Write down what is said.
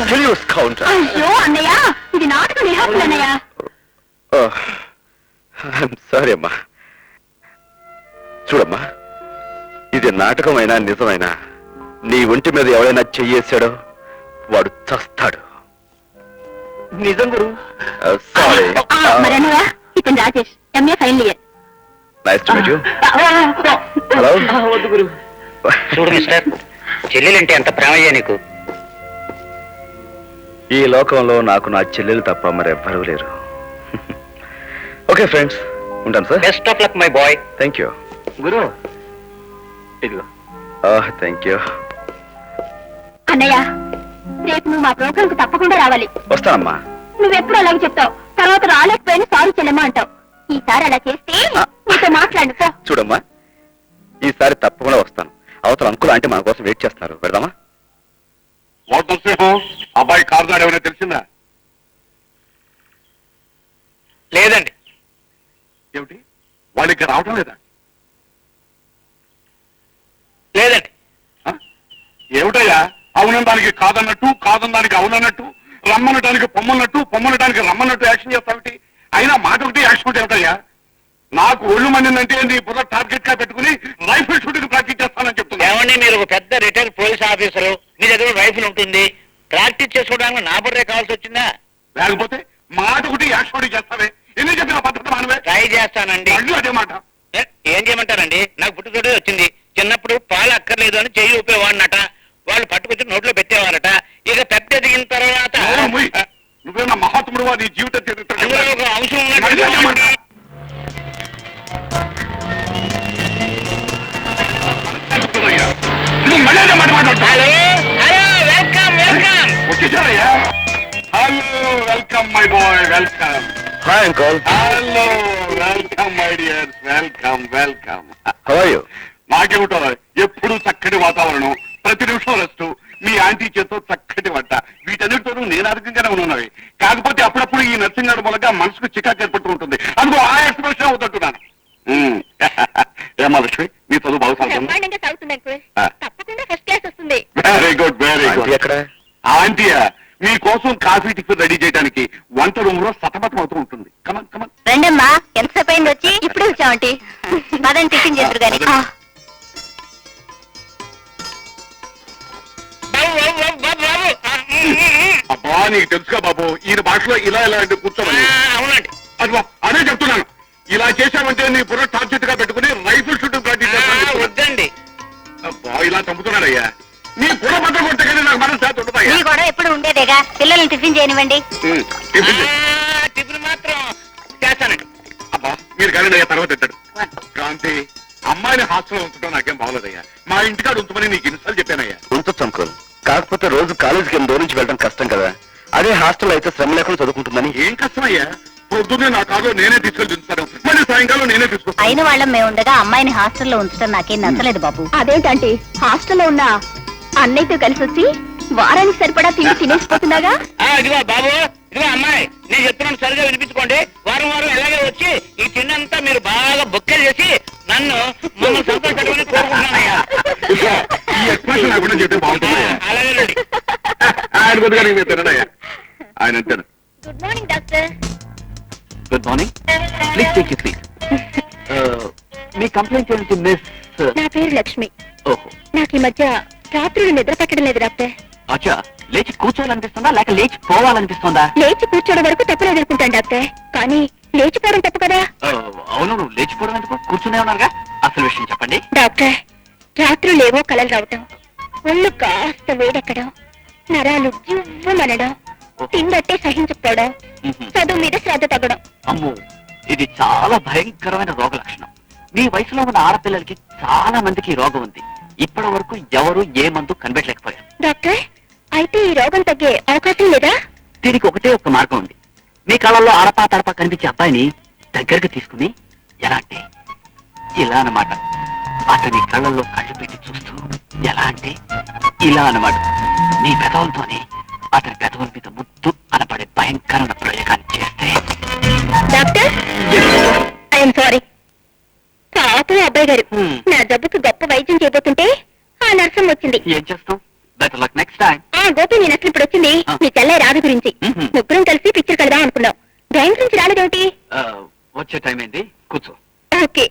అయ్యో అన్నయ్య ఇది నాటకం రిహార్సల్ అన్నయ్య సారీ అమ్మా. చూడమ్మా ఇది నాటకమైనా నిజమైనా నీ ఒంటి మీద ఎవరైనా చెయ్యేశాడో వాడు చస్తాడు. నిజం గురు. సారీ ఆ, మరి అన్నయ్య ఇతను Rajesh MA final year. Nice to meet you hello వద్దు గురు. చూడు మిస్టర్ చెల్లెలంటే ఎంత ప్రేమయ్యా నీకు. ఈ లోకంలో నాకు నా చెల్లెలు తప్ప మరెవ్వరూ లేరు. ఓకే ఫ్రెండ్స్ ఉంటాను sir best of luck my boy thank you గురు. ఇదిగో. థ్యాంక్ యూ అన్నయ్య రేపు నువ్వు మా ప్రోగ్రామ్కు తప్పకుండా రావాలి. వస్తానమ్మా. నువ్వెప్పుడు అలాగే చెప్తావు? తర్వాత రాలేకపోయినా సారీ చెల్లెమ్మా అంటావు. ఈసారి అలా చేస్తే నీతో మాట్లాడు పో. చూడమ్మా ఈసారి తప్పకుండా వస్తాను. అవతల అంకుల్ అంటే మన కోసం వెయిట్ చేస్తున్నారు పెడదామా ఎంతసేపు అబ్బాయి కారు ఏమైనా తెలిసిందా? లేదండి. ఏమిటి? వాళ్ళు ఇక్కడ రావటం లేదా? లేదండి. ఆ? ఏమిటయ్యా? అవునడానికి కాదన్నట్టు కాదనడానికి అవునన్నట్టు రమ్మనటానికి పొమ్మన్నట్టు పొమ్మనటానికి రమ్మన్నట్టు యాక్షన్ చేస్తావిటి అయినా మాట ఒకటి యాక్షన్ ఒకటి ఏమిటయ్యా? నాకు ఒళ్ళు మండిందంటే నీ బుర్ర టార్గెట్గా పెట్టుకుని రైఫిల్ షూటింగ్ ఏమండి మీరు ఒక పెద్ద రిటైర్డ్ పోలీస్ ఆఫీసరు మీ దగ్గర రైఫిల్ ఉంటుంది ప్రాక్టీస్ చేసుకోవడానికి నా బుర్రే కావాల్సి వచ్చిందా? లేకపోతే మాట ఒకటి యాక్షన్ చేస్తావే. ఎన్ని చెప్పిన పద్ధతి మానవే. ట్రై చేస్తానండి. అదే మాట. మళ్ళీ మాట welcome welcome. వచ్చేసారయ్యా. Hello welcome my boy welcome. Hi uncle hello welcome my dear welcome welcome. How are you నాకేమిటో ఎప్పుడు చక్కటి వాతావరణం ప్రతి నిమిషం రెస్ట్ మీ ఆంటీ చేతో చక్కటి వంట. వీటన్నిటితోనూ నేను ఆరోగ్యంగానే ఉన్నవి కాకపోతే అప్పుడప్పుడు ఈ నర్సింగ్ గారి మూలంగా మనసుకు చికాకు ఏర్పడుతూ ఉంటుంది. అందుకో ఆ ఎక్స్ప్రెషన్ అవుతుంటున్నాను. ఏమా లక్ష్మి? మీ చదువు బాగా ఫస్ట్ క్లాస్ వస్తుంది. Very good very aunty good ఎక్కడ? ఆంటీయా మీకోసం కాఫీ టిఫిన్ రెడీ చేయడానికి వంట రూమ్లో సతమతం అవుతూ ఉంటుంది. కమన్ కమన్ రండమ్మా ఎంతసేపు అయింది వచ్చి? ఇప్పుడే వచ్చామంటి పదండి టిఫిన్ చేద్దరు ఉమ్. అబ్బా నీకు తెలుసుగా బాబు ఈయన భాషలో ఇలా ఇలా అంటే కూర్చోమని అవునండి. అదిగో అదే చెప్తున్నాను. ఇలా చేశామంటే నీ బుర్ర ఎప్పుడు ఉండేదేగా? పిల్లల్ని టిఫిన్ చేయనివ్వండి. ఉమ్, టిఫిన్ చేయి. ఆ, టిఫిన్ మాత్రం చేస్తానండి. అబ్బా మీరు కానీ అయ్యా తర్వాత తిట్టాడు కాంతి అమ్మాయిని హాస్టల్లో ఉంచడం నాకేం బాగోలేదయ్యా. మా ఇంటికాడ ఉంచమని నీకు ఇన్నిసార్లు చెప్పానయ్యా. ఉంచొచ్చు అంకుల్. కాకపోతే రోజు కాలేజీకి ఎనిమిది రోజుల నుంచి వెళ్ళడం కష్టం కదా. అదే హాస్టల్ అయితే శ్రమ లేకుండా చదువుకుంటుందని. ఏం కష్టమయ్యా? పొద్దున్నే నా కారులో నేనే తీసుకెళ్ళి దించుతాను. మళ్ళీ సాయంకాలం నేనే తీసుకొస్తాను. అయిన వాళ్ళం మేము ఉండగా అమ్మాయిని హాస్టల్లో ఉంచడం నాకేం నచ్చలేదు బాబు. అదేంటంటే హాస్టల్లో ఉన్న అన్నయ్యతో కలిసి వచ్చి వారానికి సరిపడా తిండి తినేసిపోతున్నాగా? ఆ, ఇదిగో బాబు ఇదిగో అమ్మాయి నేను చెప్తున్నాను సరిగా వినిపించుకోండి. వారం వారం ఎలాగే వచ్చి ఈ తిండంతా మీరు బాగా బొక్కలు చేసి నన్ను మమ్మల్ని సంతోషపెట్టమని కోరుకుంటున్నానయ్యా. ఇదిగో, ఈ ఎక్స్ప్రెషన్ లేకుండా చెప్తే ఆ, బాగుంటుందయ్యా అలాగేనండి ఆయన కొద్దిగా నీకు ఆయన good morning doctor good morning please take you seat me complaint ఏంటి మిస్ నా పేరు లక్ష్మి. ఓహో. నాకు ఈ మధ్య రాత్రులు నిద్ర పట్టడం లేదు డాక్టర్. అచ్చా లేచి కూర్చోవాలనిపిస్తుందా? లేక లేచి పోవాలనిపిస్తుందా? లేచి కూర్చోవడం వరకు తప్పలేదు అనుకుంటాను డాక్టర్. కానీ లేచిపోవడం తప్పు కదా? ఓ, అవును నువ్వు లేచిపోవడం ఎందుకు? కూర్చునే ఉన్నారుగా? అసలు విషయం చెప్పండి. డాక్టర్ రాత్రులు ఏవో కలలు రావటం ఒళ్ళు కాస్త వేడెక్కడం నరాలు జివ్వమనడం తిండట్టే సహించకపోవడం మ్మ్. చదువు మీద శ్రద్ధ తగ్గడం. అమ్మో ఇది చాలా భయంకరమైన రోగ లక్షణం. మీ వయసులో ఉన్న ఆడపిల్లలకి చాలా మందికి ఈ రోగం ఉంది. ఇప్పటి వరకు ఎవరు ఏ మందు కనిపెట్టలేకపోయారు. డాక్టర్ అయితే ఈ రోగం తగ్గే అవకాశం లేదా? దీనికి ఒకటే ఒక మార్గం ఉంది. మీ కళ్ళల్లో అడపా తడపా కనిపించే అబ్బాయిని దగ్గరకు తీసుకుని ఎలా అంటే? ఇలా అన్నమాట. అతని కళ్ళల్లో కళ్ళు పెట్టి చూస్తూ ఎలా అంటే? ఇలా అన్నమాట. మీ పెదవులతోనే అతని పెదవుల మీద ముద్దు అనబడే భయంకరమైన ప్రయోగాన్ని చేస్తే? డాక్టర్ ఐఎమ్ సారీ పాపం అబ్బాయి గారు. నా జబ్బుకు గొప్ప వైద్యం చేయబోతుంటే ఆ నర్సం వచ్చింది. ఏం చేస్తాం? Better luck next time Gopi నేను అసలు ఇప్పుడు వచ్చింది. మీ చెల్లె రాధ గురించి. ముగ్గురం కలిసి పిక్చర్ కలదాం అనుకున్నాం. బ్యాంక్ నుంచి రాలేదేమిటి వచ్చే టైం ఏంది? కూర్చో. ఓకే.